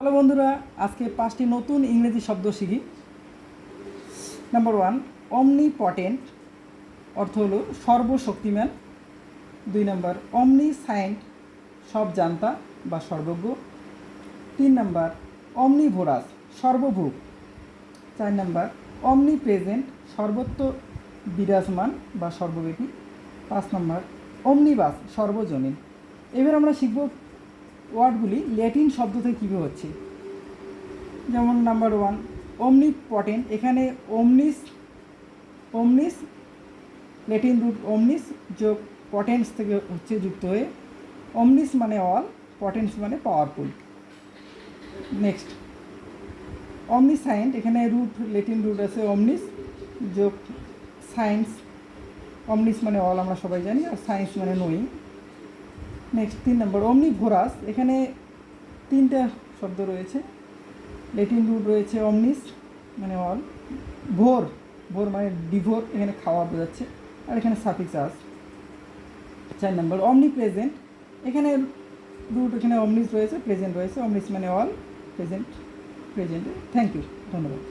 Hello বন্ধুরা, আজকে পাঁচটি নতুন ইংরেজি শব্দ শিখি। নাম্বার ওয়ান অমনি পটেন্ট অর্থ হলো সর্বশক্তিমান। দুই নাম্বার অমনি সায়েন্ট সব জানতা বা সর্বজ্ঞ। তিন নাম্বার অমনি ভোরাস সর্বভূক চার নাম্বার অমনি প্রেজেন্ট সর্বত্র বিরাজমান বা সর্বব্যাপী। পাঁচ নম্বর অমনিবাস সর্বজনীন। এবার আমরা শিখব ওয়ার্ডগুলি ল্যাটিন শব্দ থেকে কীভাবে হচ্ছে? যেমন নাম্বার ওয়ান অমনি পটেন এখানে অমনিস অমনিস ল্যাটিন রুট অমনিস যোগ পটেন্স থেকে হচ্ছে যুক্ত হয়ে অমনিস মানে অল পটেন্স মানে পাওয়ারফুল নেক্সট অমনিসাইন্ট এখানে রুট লেটিন রুট আছে অমনিস যোগ সায়েন্স অমনিস মানে অল আমরা সবাই জানি, আর সায়েন্স মানে নোয়িং নেক্সট তিন নম্বর অমনি ভোরাস এখানে তিনটা শব্দ রয়েছে। লেটিন রুট রয়েছে অমনিস মানে অল ভোর ভোর মানে ডিভোর এখানে খাওয়া বোঝাচ্ছে আর এখানে সাফিক্স আস চার নম্বর অমনি প্রেজেন্ট এখানে রুট এখানে অমনিস রয়েছে প্রেজেন্ট রয়েছে অমনিস মানে all present present thank you ধন্যবাদ।